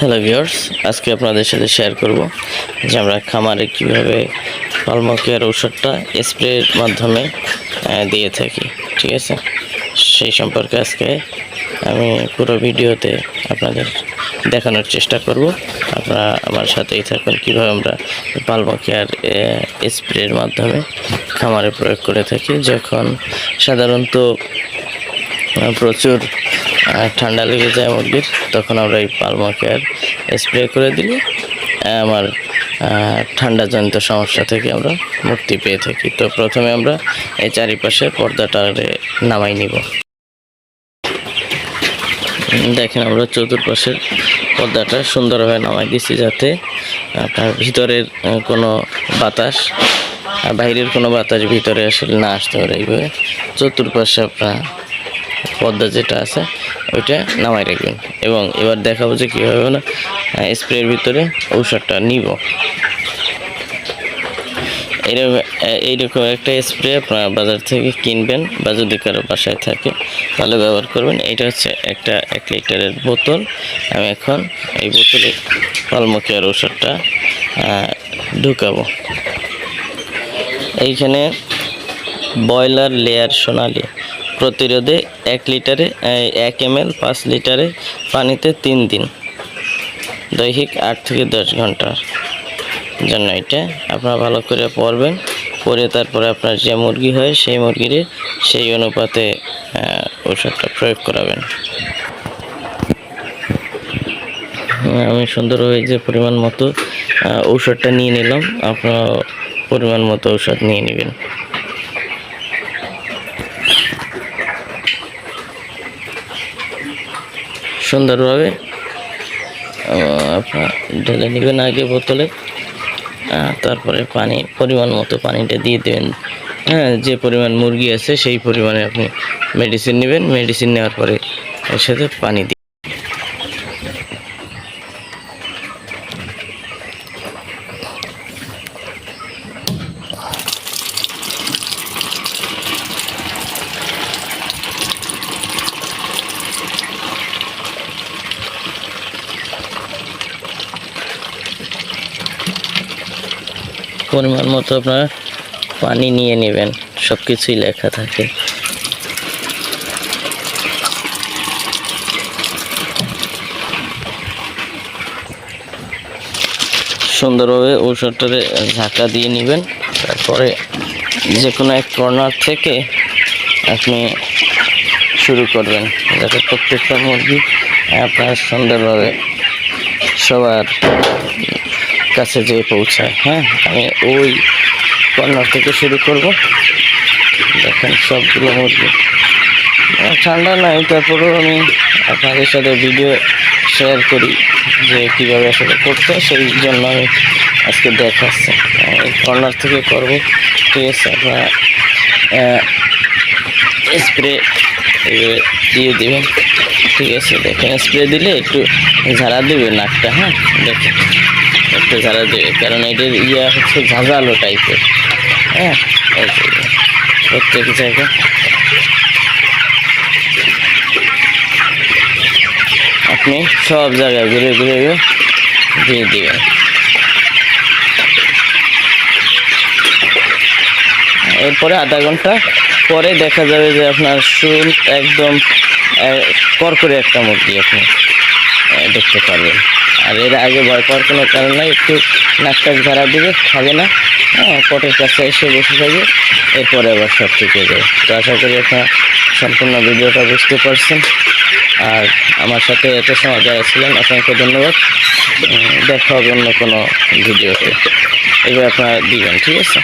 Hello viewers আজকে আপনাদের সাথে শেয়ার করব যে আমরা খামারে কীভাবে পালমকের ঔষধটা স্প্রের মাধ্যমে দিয়ে থাকি, ঠিক আছে? সেই সম্পর্কে আজকে আমি পুরো ভিডিওতে আপনাদের দেখানোর চেষ্টা করব। আপনারা আমার সাথেই থাকুন কীভাবে আমরা পালমকেয়ার স্প্রের মাধ্যমে খামারে প্রয়োগ করে থাকি। যখন সাধারণত প্রচুর ঠান্ডা লেগে যায় মুরগির, তখন আমরা এই পালমা কেয়ার স্প্রে করে দিলে। আমার ঠান্ডাজনিত সমস্যা থেকে আমরা মুক্তি পেয়ে থাকি। তো প্রথমে আমরা এই চারিপাশে পর্দাটা নামাই নিব। দেখেন আমরা চতুর্পাশের পর্দাটা সুন্দরভাবে নামাই দিচ্ছি যাতে আপনার ভিতরের কোনো বাতাস বাইরের কোনো বাতাস ভিতরে আসলে না আসতে পারে। এইভাবে চতুর্পাশে আপনার পর্দা যেটা আছে ওইটা নামাই রাখবেন এবং এবার দেখাবো যে কীভাবে না স্প্রের ভিতরে ঔষধটা নিব। এইরকম এইরকম একটা স্প্রে আপনারা বাজার থেকে কিনবেন বা যদি কারও বাসায় থাকে তাহলে ব্যবহার করবেন। এটা হচ্ছে একটা এক লিটারের বোতল। আমি এখন এই বোতলে পালমুখিয়ার ঔষধটা আহ, ঢুকাবো। এইখানে বয়লার লেয়ার সোনালি। প্রতিরোধে এক লিটারে এক এম এল পাঁচ লিটারে পানিতে তিন দিন। দৈহিক আট থেকে দশ ঘণ্টার জন্য এটা আপনারা ভালো করে পরবেন। পরে তারপরে আপনার যে মুরগি হয় সেই মুরগির সেই অনুপাতে ওষুধটা প্রয়োগ করাবেন। হ্যাঁ, আমি সুন্দরভাবে যে পরিমাণ মতো ঔষধটা নিয়ে নিলাম। আপনারা পরিমাণ মতো ঔষধ নিয়ে নেবেন। সুন্দরভাবে আপনার ঢেলে নেবেন আগে বোতলে তারপরে পানি, পরিমাণ মতো পানিটা দিয়ে দেবেন। হ্যাঁ যে পরিমাণ মুরগি আছে সেই পরিমাণে আপনি মেডিসিন নেবেন। মেডিসিন নেওয়ার পরে এর সাথে পানি পরিমাণ মতো আপনার পানি নিয়ে নেবেন সব কিছুই লেখা থাকে। সুন্দরভাবে ঔষধটাতে ঝাঁকা দিয়ে নেবেন, তারপরে যে কোনো এক কর্নার থেকে আপনি শুরু করবেন। যাতে প্রত্যেকটা মুরগি আপনার সুন্দরভাবে সবার কাছে যেয়ে পৌঁছায়। হ্যাঁ আমি ওই কর্নার থেকে শুরু করব। দেখেন সবগুলো মুরগি ঠান্ডা নাই, তারপরেও আমি আপনাদের সাথে ভিডিও শেয়ার করি যে কীভাবে আসলে করতে সেই জন্য আমি আজকে দেখাচ্ছি। এই কর্নার থেকে করব, ঠিক আছে? আপনারা স্প্রে দিয়ে দেবেন। ঠিক আছে, দেখেন স্প্রে দিলে একটু ঝাড়া দেবে নাকটা হ্যাঁ? দেখেন। একটু ঝাড়া দেবে কারণ এটার ইয়া হচ্ছে ঝাঁঝালো টাইপের হ্যাঁ। প্রত্যেক জায়গায়। আপনি সব জায়গায় ঘুরে ঘুরে ঘুরে দিয়ে দেবেন। এরপরে আধা ঘণ্টা পরে দেখা যাবে যে আপনার শুল একদম আহ, করকরে একটা মুরগি আপনি। দেখতে পারবেন আর এর আগে ভয় পাওয়ার কোনো কারণ নাই, একটু নাকটা ঝাড়া দিবে, খাবে না। হ্যাঁ পটের কাছে এসে বসে থাকবে, এরপরে আবার সব ঠিক হয়ে যাবে। তো আশা করি আপনার সম্পূর্ণ ভিডিওটা বুঝতে পারছেন। আর আমার সাথে এত সময় যারা ছিলেন আপনাকে ধন্যবাদ। দেখা হবে অন্য কোনো ভিডিওতে। এবার আপনারা দিবেন, ঠিক আছে?